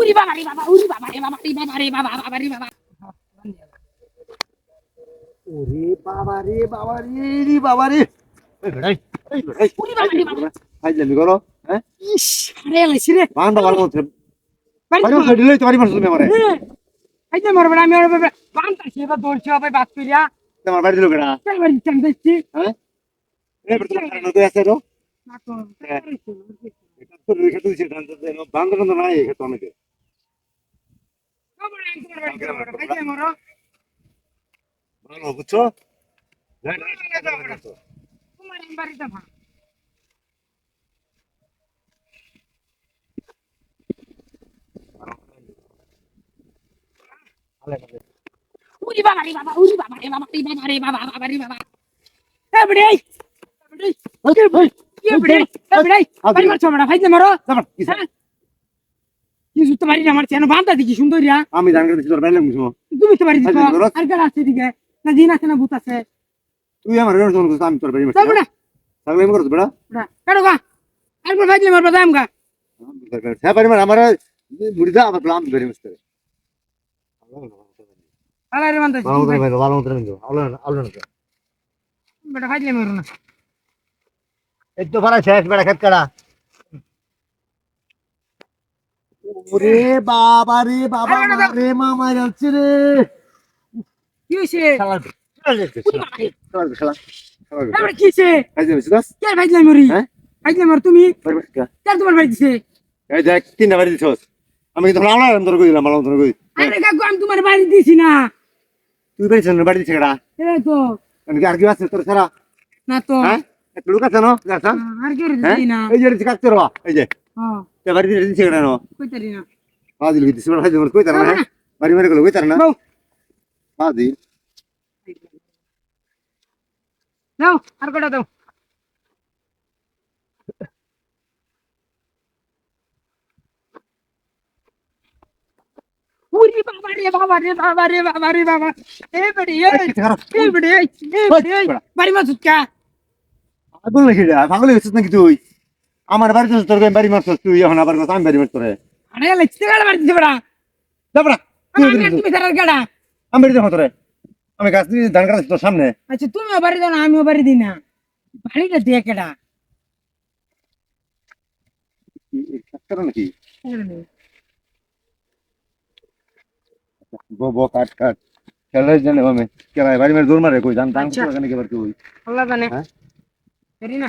উরি বাবা রে বাবা উরি বাবা রে বাবা রে বাবা রে বাবা বাবা রে বাবা। ওরে বাবা রে বাবা রে রে বাবা রে। এই বেড়াই এই বেড়াই উরি বাবা রে বাবা। হাই জানি করো হ্যাঁ? ইস আরে লাইছি রে। বান্দা ভালো মতো বাড়ি বাড়ি মতো দিলেই তো বাড়ি মতো তুমি আমারে। এই যে মরবে আমি মরবে বান্তা সে বা দৌড়ছি হবে বাস করিয়া তোমার বাড়ি কেডা? চল বাড়ি চান দেখছি। হ্যাঁ? এই বেটা তোমার তো আছে রো না তো এটা তো রেখে দিয়েছে তো বান্দা বান্দা নাই এখানে অনেকে খবর নাই তোমার বাড়ি যাব এই যে মরো ভালো বুঝছ তোমার এই বাড়ি যাব উরি বাবা রে বাবা উরি বাবা রে বাবা রে বাবা রে বাবা বাবা রে বাবা এ বড়ে ওকে ভাই এ বড়ে এ বড়ে বাড়ি মারছো ভাই যে মরো হ্যাঁ? কি সুতো বাড়ি আমার চেন বান্ধা দেখি সুন্দরিয়া আমি জানি তোর বাইরে মুছো তুমি তো বাড়ি। আর কার আছে দিকে না দিন আছে না ভূত আছে। তুই আমার রেড জোন আমি তোর বাড়ি চল বড়া তাহলে আমি করছ বড়া কাড়ো গা। আর বড় ভাই যে মারবা গা। হ্যাঁ বাড়ি মার আমার মুড়ি দা আমার প্লাম বাড়ি মুছতে আলা রে বান্ধা ভালো ভাই। ভালো মতো নিও আলো আলো না বড় ভাই যে মারো না। এই তো ভাড়া শেষ বেড়া খেত কাড়া ওরে বাবা রে বাবা রে মামা যাচ্ছে রে। কি হইছে? কি দাস। কে ভাই মরি? হ্যাঁ? তুমি? কার তোমার বাড়ি দিছে? এই দেখ তিনটা বাড়ি দিছস আমি কিন্তু আলো আলো তোর কই দিলাম আলো তোর কই। আরে কাকু আমি তোমার বাড়ি দিছি না। তুই বাড়ি দিছে কেডা? এই তো। আমি আর কি আছে তোর সারা না তো। হ্যাঁ? একটু লোক না? আর কি হ্যাঁ? দিছি না। এই যে দিছে রবা এই যে। হ্যাঁ। বাড়ি দিছে কেডা কইতারি না ফাদিল কি দিছে বাড়ি দিছে কই না? বাড়ি মারে কই তার না বউ নাও আর কটা দাও উরি বাবা রে বাবা রে বাবা রে বাবা রে বাবা এ বড়ি এ এ বড়ি এ বড়ি বাড়ি মা সুটকা পাগল নাকি রে পাগল হয়েছিস নাকি তুই আমার বাড়িতে তোর গায়ে বাড়ি মারছস তুই এখন আবার কথা আমি বাড়ি মারছ রে আরে লেচতে গাড়া বাড়ি দিছে বড়া আমার তুমি তার গাড়া আমি বাড়ি দেখো তোরে। আমি গাছ দিয়ে ধান কাটাচ্ছি তোর সামনে। আচ্ছা তুমিও বাড়ি দাও না আমিও বাড়ি দিই না। বাড়িটা দিয়ে কেডা? নাকি? বো বো কাট কাট। খেলে জানে আমি কেরাই বাড়ি মেরে দৌড় মারে কই জান কেন কেবার কই আল্লাহ জানে। হ্যাঁ? না।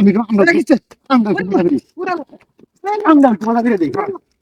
আমি আমরা আমরা আমরা